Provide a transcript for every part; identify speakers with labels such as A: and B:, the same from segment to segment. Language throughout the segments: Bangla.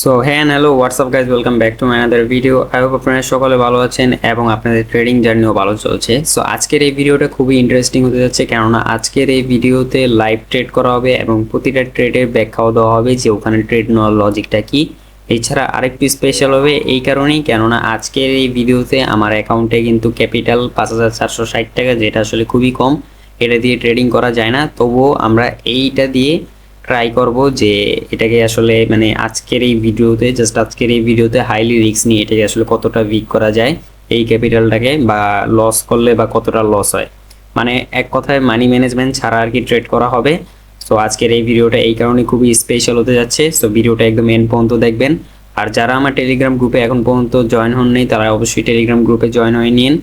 A: সো হ্যাঁ hello WhatsApp guys welcome back to my another video I hope আপনারা সকলে ভালো আছেন এবং আপনাদের ট্রেডিং জার্নিও ভালো চলছে। সো আজকের এই ভিডিওটা খুবই ইন্টারেস্টিং হতে যাচ্ছে কেননা আজকের এই ভিডিওতে লাইভ ট্রেড করা হবে এবং প্রতিটা ট্রেডের ব্যাখ্যাও দেওয়া হবে যে ওখানে ট্রেড নেওয়ার লজিকটা কি। এছাড়া আরেকটু স্পেশাল হবে এই কারণেই কেননা আজকের এই ভিডিওতে আমার অ্যাকাউন্টে কিন্তু ক্যাপিটাল পাঁচ হাজার চারশো ষাট টাকা, যেটা আসলে খুবই কম। এটা দিয়ে ট্রেডিং করা যায় না। তবুও আমরা এইটা দিয়ে ট্রাই করব যে এটাকে আসলে মানে আজকের এই ভিডিওতে জাস্ট আজকের এই ভিডিওতে হাইলি রিস্ক নিয়ে এটাকে আসলে কতটা উইক করা যায়, এই ক্যাপিটালটাকে বা লস করলে বা কতটা লস হয়। মানে এক কথায় মানি ম্যানেজমেন্ট ছাড়া আর কি ট্রেড করা হবে। সো আজকের এই ভিডিওটা এই কারণে খুবই স্পেশাল হতে যাচ্ছে। সো ভিডিওটা একদম এন্ড পর্যন্ত দেখবেন। আর যারা আমার টেলিগ্রাম গ্রুপে এখন পর্যন্ত জয়েন হন নেই তারা অবশ্যই টেলিগ্রাম গ্রুপে জয়েন হয়ে নিন।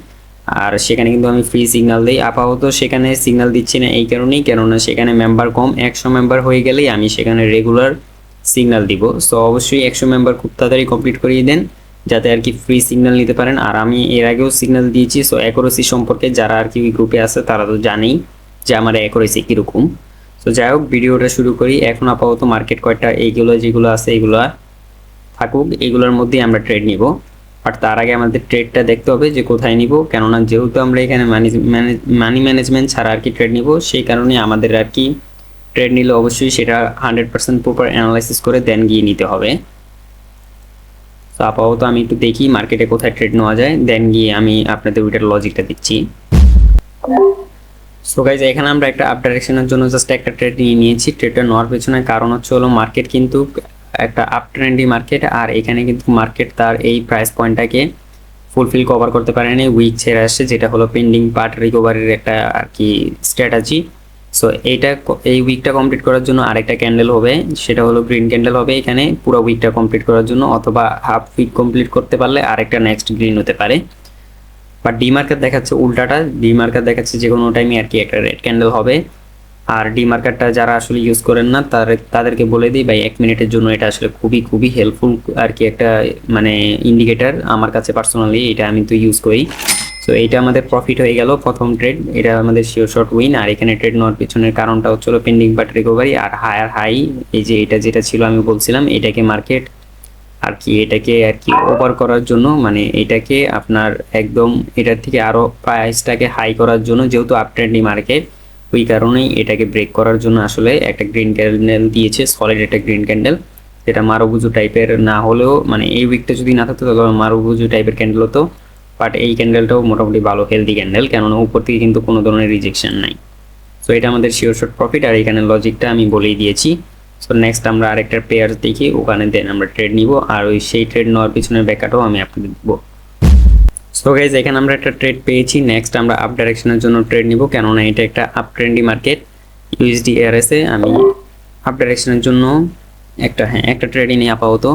A: আর সেখানে কিন্তু আমি ফ্রি সিগন্যাল দিই। আপাতত সেখানে সিগন্যাল দিচ্ছি না এই কারণেই, কেননা সেখানে মেম্বার কম। একশো মেম্বার হয়ে গেলেই আমি সেখানে রেগুলার সিগন্যাল দিব। সো অবশ্যই একশো মেম্বার খুব তাড়াতাড়ি কমপ্লিট করিয়ে দেন, যাতে আর কি ফ্রি সিগন্যাল নিতে পারেন। আর আমি এর আগেও সিগন্যাল দিয়েছি। সো অ্যাকোরেসি সম্পর্কে যারা আর কি গ্রুপে আছে, তারা তো জানেই যে আমার অ্যাকোরেসি কীরকম। তো যাই হোক, ভিডিওটা শুরু করি। এখন আপাতত মার্কেট কয়েকটা এইগুলো যেগুলো আছে, এগুলো থাকুক। এগুলোর মধ্যেই আমরা ট্রেড নিব। বাট তার আগে আমাদের ট্রেডটা দেখতে হবে যে কোথায় নিব। কেননা যেহেতু আমরা এখানে মানি মানি ম্যানেজমেন্ট ছাড়া আর কি ট্রেড নিব, সেই কারণে আমাদের আর কি ট্রেড নিলে অবশ্যই সেটা হান্ড্রেড পার্সেন্ট প্রপার অ্যানালাইসিস করে দেন গিয়ে নিতে হবে। তো আপাতত আমি একটু দেখি মার্কেটে কোথায় ট্রেড নেওয়া যায় দেন গিয়ে আমি আপনাদের ওইটার লজিকটা দিচ্ছি। সো গাইজ এখানে আমরা একটা আপ ডাইরেকশনের জন্য জাস্ট একটা ট্রেড নিয়ে নিয়েছি। ট্রেডটা নেওয়ার পেছনে কারণ হচ্ছে হলো মার্কেট কিন্তু একটা আপ ট্রেন্ডি মার্কেট আর এখানে কিন্তু মার্কেট তার এই প্রাইস পয়েন্টটাকে ফুলফিল কভার করতে পারেনি উইক ছেড়ে আসছে, যেটা হলো পেন্ডিং পার্ট রিকভারির একটা আর কি স্ট্র্যাটাজি সো এইটা এই উইকটা কমপ্লিট করার জন্য আরেকটা ক্যান্ডেল হবে, সেটা হলো গ্রিন ক্যান্ডেল হবে এখানে, পুরো উইকটা কমপ্লিট করার জন্য, অথবা হাফ উইক কমপ্লিট করতে পারলে আরেকটা নেক্সট গ্রিন হতে পারে। বাট ডি মার্কেট দেখাচ্ছে উল্টাটা ডি মার্কেট দেখাচ্ছে যে কোনো টাইমে আর কি একটা রেড ক্যান্ডেল হবে। আর ডি মার্কেটটা যারা আসলে ইউজ করেন না, তার, তাদেরকে বলে দিই, ভাই, এক মিনিটের জন্য এটা আসলে খুবই খুবই হেল্পফুল আর কি একটা মানে ইন্ডিকেটার আমার কাছে পার্সোনালি এটা আমি তো ইউজ করি। সো এটা আমাদের প্রফিট হয়ে গেল প্রথম ট্রেড এটা আমাদের শিওর শর্ট উইন আর এখানে ট্রেড নেওয়ার পিছনের কারণটা হচ্ছিল পেন্ডিং বাট রিকভারি আর হায়ার হাই এই যে এটা যেটা ছিল আমি বলছিলাম, এটাকে মার্কেট আর কি, এটাকে আর কি ওভার করার জন্য মানে এটাকে আপনার একদম এটার থেকে আরও প্রাইসটাকে হাই করার জন্য যেহেতু আপ ট্রেন্ডি মার্কেট ওই কারণেই এটাকে ব্রেক করার জন্য আসলে একটা গ্রিন ক্যান্ডেল দিয়েছে সলিড একটা গ্রিন ক্যান্ডেল যেটা মারুবুজু টাইপের না হলেও মানে এই উইকটা যদি না থাকতো তাহলে মারুবুজু টাইপের ক্যান্ডেল হতো বাট এই ক্যান্ডেলটাও মোটামুটি ভালো হেলদি ক্যান্ডেল কেননা উপর থেকে কিন্তু কোনো ধরনের রিজেকশন নাই। সো এটা আমাদের শিওর শর্ট প্রফিট আর এখানে লজিকটা আমি বলেই দিয়েছি। সো নেক্সট আমরা আরেকটা পেয়ার দেখি, ওখানে দেন আমরা ট্রেড নিব, আর ওই সেই ট্রেড নেওয়ার পিছনের ব্যাকাটাও আমি আপনাদের দেবো। সো গাইজ এখানে আমরা একটা ট্রেড পেয়েছি। নেক্সট আমরা আপ ডাইরেকশনের জন্য ট্রেড নিব। কেননা এটা একটা আপ ট্রেন্ডি মার্কেট ইউএসডি এআরএসে আমি আপ ডাইরেকশনের জন্য একটা হ্যাঁ একটা ট্রেডই নিই আপাতত।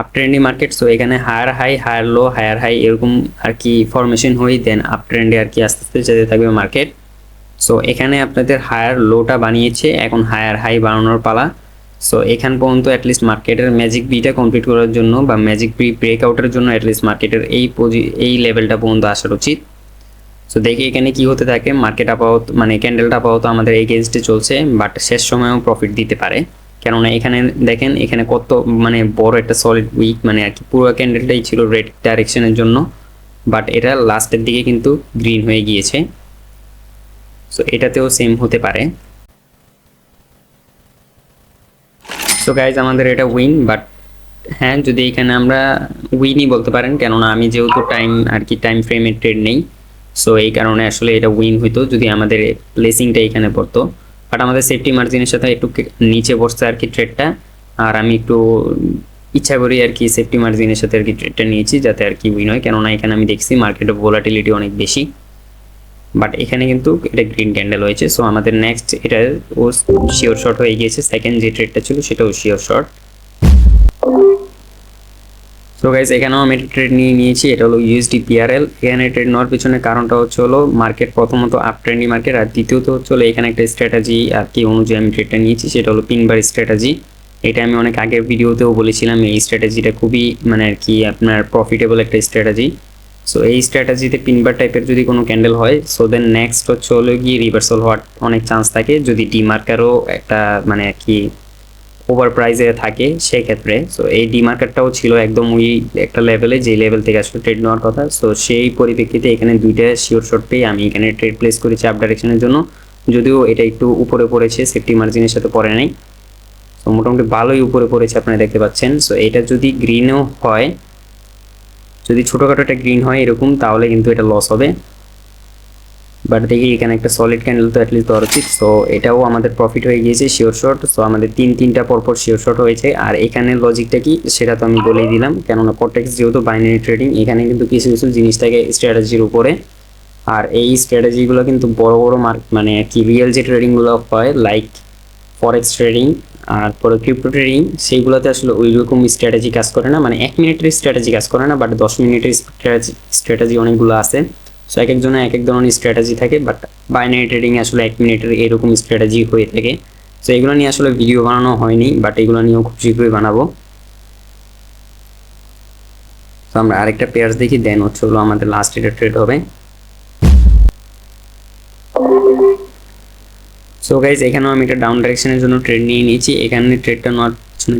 A: আপ ট্রেন্ডি মার্কেট সো এখানে higher high higher low higher high এরকম আর কি ফরমেশন হই দেন আপ ট্রেন্ডে আর কি আস্তে আস্তে যেতে থাকবে মার্কেট সো এখানে আপনাদের হায়ার লোটা বানিয়েছে। এখন হায়ার হাই বানানোর পালা। সো এখান পর্যন্ত অ্যাটলিস্ট মার্কেটের ম্যাজিক বিটা কমপ্লিট করার জন্য বা ম্যাজিক বি ব্রেকআউটের জন্য অ্যাটলিস্ট মার্কেটের এই পজি এই লেভেলটা পর্যন্ত আসার উচিত। সো দেখি এখানে কি হতে থাকে। মার্কেট আপাতত মানে ক্যান্ডেলটা আপাতত আমাদের এগেনস্টে চলছে বাট শেষ সময়েও প্রফিট দিতে পারে। কেননা এখানে দেখেন, এখানে কত মানে বড় একটা সলিড উইক মানে আর কি পুরো ক্যান্ডেলটাই ছিল রেড ডাইরেকশনের জন্য বাট এটা লাস্টের দিকে কিন্তু গ্রিন হয়ে গিয়েছে। সো এটাতেও সেম হতে পারে। সো গাইজ আমাদের এটা উইন বাট হ্যাঁ যদি এখানে আমরা উইনই বলতে পারেন, কেননা আমি যেহেতু টাইম আর কি টাইম ফ্রেমের ট্রেড নেই সো এই কারণে আসলে এটা উইন হইতো যদি আমাদের প্লেসিংটা এখানে পড়তো। বাট আমাদের সেফটি মার্জিনের সাথে একটু নিচে বসছে আর কি ট্রেডটা আর আমি একটু ইচ্ছা করি আর কি সেফটি মার্জিনের সাথে আর কি ট্রেডটা নিয়েছি, যাতে আর কি উইন হয়। কেননা এখানে আমি দেখছি মার্কেটের ভোলাটিলিটি অনেক বেশি। বাট এখানে কিন্তু এটা গ্রিন ক্যান্ডেল হয়েছে। সো আমাদের নেক্সট এটা ও শিওর শর্ট হয়ে গিয়েছে। সেকেন্ড যে ট্রেডটা ছিল, সেটাও শিওর শর্ট সো গাইজ এখানেও আমি ট্রেড নিয়ে নিয়েছি। এটা হলো ইউএসডি পিআরএল এখানে ট্রেড নেওয়ার পিছনে কারণটা হচ্ছে হলো মার্কেট প্রথমত আপ ট্রেন্ডি মার্কেট আর দ্বিতীয়ত হচ্ছে হলো এখানে একটা স্ট্র্যাটাজি আর কি অনুযায়ী আমি ট্রেডটা নিয়েছি। সেটা হলো পিনবার স্ট্র্যাটাজি এটা আমি অনেক আগের ভিডিওতেও বলেছিলাম, এই স্ট্র্যাটাজিটা খুবই মানে আর কি আপনার প্রফিটেবল একটা স্ট্র্যাটাজি সো এই স্ট্র্যাটাজিতে পিনবার টাইপের যদি কোনো ক্যান্ডেল হয় সো দেন নেক্সট হচ্ছে হলো গিয়ে রিভার্সাল হওয়ার অনেক চান্স থাকে। যদি ডিমার্কারও একটা মানে আর কি ওভার প্রাইসে থাকে সেই ক্ষেত্রে সো এই ডি মার্কেটটাও ছিল একদম ওই একটা লেভেলে যে লেভেল থেকে আসলে ট্রেড নেওয়ার কথা। সো সেই পরিপ্রেক্ষিতে এখানে দুইটা শিওর শর্ট পেয়ে আমি এখানে ট্রেড প্লেস করেছি আপ ডাইরেকশনের জন্য। যদিও এটা একটু উপরে পড়েছে সেফটি মার্জিনের সাথে পড়ে নাই। সো মোটামুটি ভালোই উপরে পড়েছে, আপনারা দেখতে পাচ্ছেন। সো এটা যদি গ্রিনও হয় যদি ছোটোখাটো একটা গ্রিন হয় এরকম, তাহলে কিন্তু এটা লস হবে। বাট দেখি, এখানে একটা সলিড ক্যান্ডেল তো অ্যাটলিস্ট দেওয়ার উচিত। সো এটাও আমাদের প্রফিট হয়ে গিয়েছে শিওর শর্ট সো আমাদের তিন, তিনটা পরপর শিওর শর্ট হয়েছে। আর এখানে লজিকটা কি? সেটা তো আমি বলেই দিলাম। কেননা কটেক্স যেহেতু বাইনারি ট্রেডিং এখানে কিন্তু কিছু কিছু জিনিস থাকে স্ট্র্যাটেজির উপরে। আর এই স্ট্র্যাটেজিগুলো কিন্তু বড় বড় মার্ক মানে কি রিয়েল যে ট্রেডিংগুলো হয় লাইক ফরেক্স ট্রেডিং আর পরে ক্রিপ্টো ট্রেডিং সেইগুলোতে আসলে ওই রকম স্ট্র্যাটেজি কাজ করে না। মানে এক মিনিটের স্ট্র্যাটেজি কাজ করে না বাট দশ মিনিটের স্ট্র্যাটেজি স্ট্র্যাটেজি অনেকগুলো আছে। সো এক একজনের এক এক ধরনের স্ট্র্যাটেজি থাকে বাট বাইনারি ট্রেডিং আসলে এক মিনিটের এরকম স্ট্র্যাটেজি হয়ে থাকে। সো এগুলো নিয়ে আসলে ভিডিও বানানো হয়নি বাট এগুলো নিয়েও খুব শীঘ্রই বানাবো। তো আমরা আরেকটা পেয়ার্স দেখি দেন হচ্ছে আমাদের লাস্ট এটা ট্রেড হবে। সো গাইজ এখানেও আমি একটা ডাউন ডাইরেকশনের জন্য ট্রেড নিয়ে নিয়েছি। এখানে ট্রেডটা নেওয়ার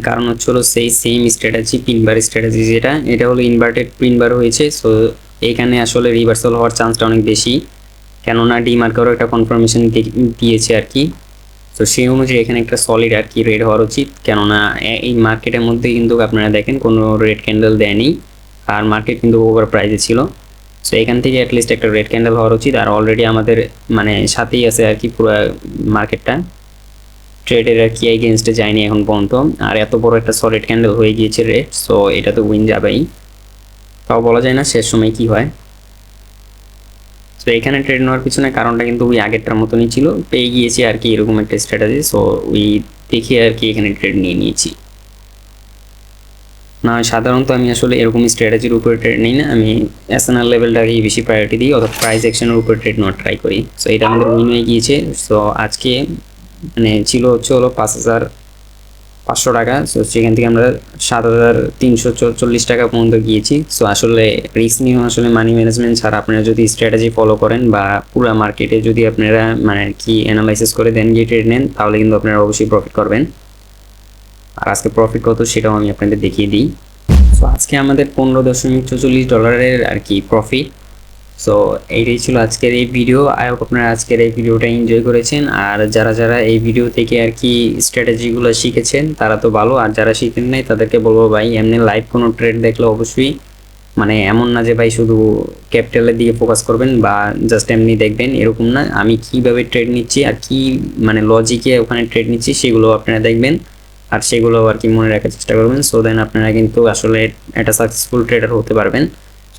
A: কারণ হচ্ছে হলো সেই সেম স্ট্র্যাটেজি পিনবার স্ট্র্যাটেজি যেটা, এটা হলো ইনভার্টেড পিনবার হয়েছে। সো এখানে আসলে রিভার্সাল হওয়ার চান্সটা অনেক বেশি। কেননা ডি মার্কারও একটা কনফার্মেশন দিয়েছে আর কি। তো সেই অনুযায়ী এখানে একটা সলিড আর কি রেড হওয়ার উচিত। কেননা এই মার্কেটের মধ্যে কিন্তু আপনারা দেখেন কোনো রেড ক্যান্ডেল দেয়নি। আর মার্কেট কিন্তু ওভার প্রাইজে ছিল। সো এখান থেকে অ্যাটলিস্ট একটা রেড ক্যান্ডেল হওয়ার উচিত। আর অলরেডি আমাদের মানে সাথেই আছে আর কি পুরো মার্কেটটা ট্রেডের আর কি এগেনস্টে যায়নি এখন পর্যন্ত। আর এত বড় একটা সলিড ক্যান্ডেল হয়ে গিয়েছে রেড সো এটা তো উইন যাবেই। তাও বলা যায় না শেষ সময় কি হয়। সো এখানে ট্রেড নেওয়ার পিছনে কারণটা কিন্তু ওই আগেরটার মতনই ছিল। পেয়ে গিয়েছি আর কি এরকম একটা স্ট্র্যাটেজি সো ওই দেখে আর কি এখানে ট্রেড নিয়ে নিয়েছি। না, সাধারণত আমি আসলে এরকম স্ট্র্যাটেজির উপরে ট্রেড নিই না। আমি এসএনআর লেভেলটাকেই বেশি প্রায়োরিটি দিই, অর্থাৎ প্রাইস অ্যাকশনের উপরে ট্রেড নেওয়ার ট্রাই করি। সো এটা আমাদের উইন হয়ে গিয়েছে। সো আজকে মানে ছিল হচ্ছে হলো পাঁচ হাজার পাঁচশো টাকা। সো সেখান থেকে আমরা সাত হাজার তিনশো চল্লিশ টাকা পর্যন্ত গিয়েছি। সো আসলে রিস্ক নিয়ে আসলে মানি ম্যানেজমেন্ট ছাড়া আপনারা যদি স্ট্র্যাটেজি ফলো করেন বা পুরো মার্কেটে যদি আপনারা মানে কি অ্যানালাইসিস করে দেন গিয়ে ট্রেড নেন, তাহলে কিন্তু আপনারা অবশ্যই প্রফিট করবেন। আর আজকে প্রফিট কত সেটাও আমি আপনাদের দেখিয়ে দিই। সো আজকে আমাদের পনেরো দশমিক চৌচল্লিশ ডলারের আর কি প্রফিট সো এইটাই ছিল আজকের এই ভিডিও আই হোপ আপনারা আজকের এই ভিডিওটা এনজয় করেছেন। আর যারা যারা এই ভিডিও থেকে আর কি স্ট্র্যাটেজিগুলো শিখেছেন, তারা তো ভালো। আর যারা শিখেন নাই, তাদেরকে বলব ভাই, এমনি লাইভ কোনো ট্রেড দেখলে অবশ্যই মানে এমন না যে ভাই শুধু ক্যাপিটালের দিকে ফোকাস করবেন বা জাস্ট এমনি দেখবেন, এরকম না। আমি কীভাবে ট্রেড নিচ্ছি আর কি মানে লজিকে ওখানে ট্রেড নিচ্ছি, সেগুলো আপনারা দেখবেন। আর সেগুলো আর কি মনে রাখার চেষ্টা করবেন। সো দেন আপনারা কিন্তু আসলে একটা সাকসেসফুল ট্রেডার হতে পারবেন।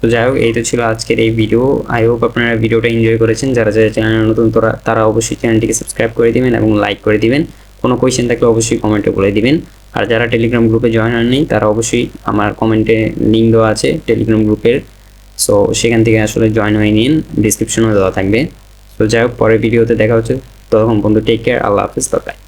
A: তো যাই হোক, এই তো ছিল আজকের এই ভিডিও আই হোপ আপনারা ভিডিওটা এনজয় করেছেন। যারা যারা চ্যানেল নতুন, তারা তারা অবশ্যই চ্যানেলটিকে সাবস্ক্রাইব করে দিবেন এবং লাইক করে দিবেন। কোনো কোয়েশ্চেন থাকলে অবশ্যই কমেন্টে বলে দিবেন। আর যারা টেলিগ্রাম গ্রুপে জয়েন হননি, তারা অবশ্যই আমার কমেন্টে লিঙ্ক দেওয়া আছে টেলিগ্রাম গ্রুপের সো সেখান থেকে আসলে জয়েন হয়ে নিন। ডিসক্রিপশনেও দেওয়া থাকবে। তো যাই হোক, পরের ভিডিওতে দেখা হচ্ছে। তখন বন্ধু টেক কেয়ার আল্লাহ হাফিজ। বাই